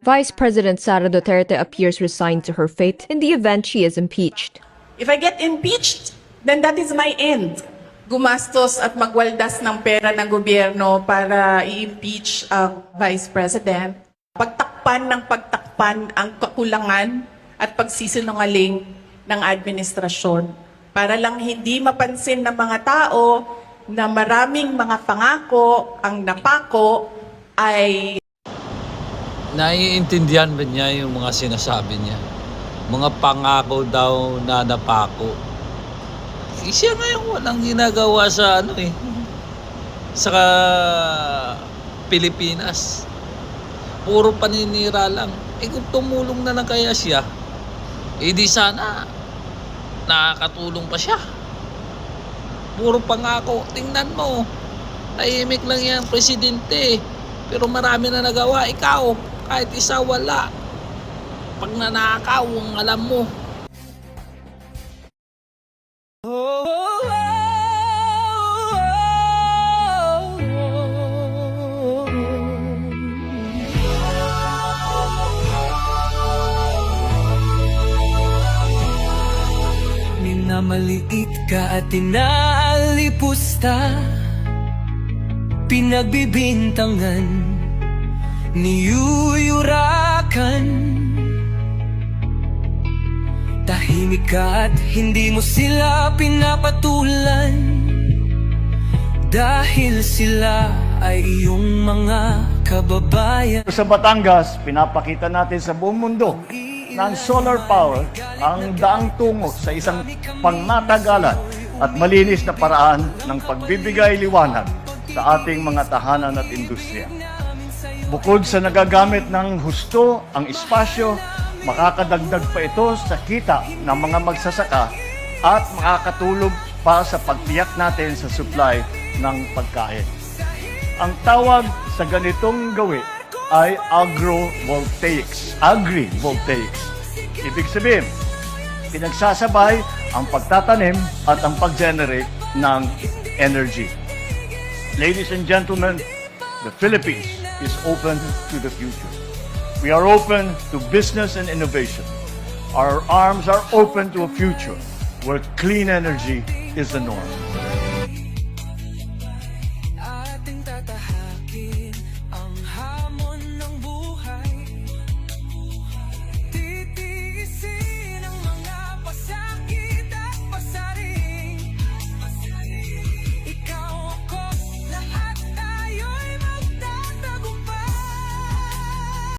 Vice President Sara Duterte appears resigned to her fate in the event she is impeached. If I get impeached, then that is my end. Gumastos at magwaldas ng pera ng gobyerno para i-impeach ang Vice President. Pagtakpan ng pagtakpan ang kakulangan at pagsisinungaling ng administrasyon para lang hindi mapansin ng mga tao na maraming mga pangako ang napako ay Naiintindihan ba niya yung mga sinasabi niya? Mga pangako daw na napako. Eh, siya ngayon walang ginagawa sa ano eh. Sa Pilipinas. Puro paninira lang. Eh kung tumulong na lang kaya siya, eh di sana nakakatulong pa siya. Puro pangako. Tingnan mo. Tahimik lang yan, presidente. Pero marami na nagawa. Ikaw, kahit isa wala. Pag nanakaw, ang alam mo. Minamaliit ka at inaalipusta Pinagbibintangan Niyuyurakan Tahimik ka at hindi mo sila pinapatulan Dahil sila ay iyong mga kababayan Sa Batangas, pinapakita natin sa buong mundo ng solar power ang daang tungo sa isang pangmatagalan at malinis na paraan ng pagbibigay liwanag sa ating mga tahanan at industriya. Bukod sa nagagamit ng husto ang espasyo, makakadagdag pa ito sa kita ng mga magsasaka at makakatulong pa sa pagtiyak natin sa supply ng pagkain. Ang tawag sa ganitong gawi ay agrovoltaics, agrivoltaics. Ibig sabihin, pinagsasabay ang pagtatanim at ang pag-generate ng energy. Ladies and gentlemen, the Philippines is open to the future. We are open to business and innovation. Our arms are open to a future where clean energy is the norm.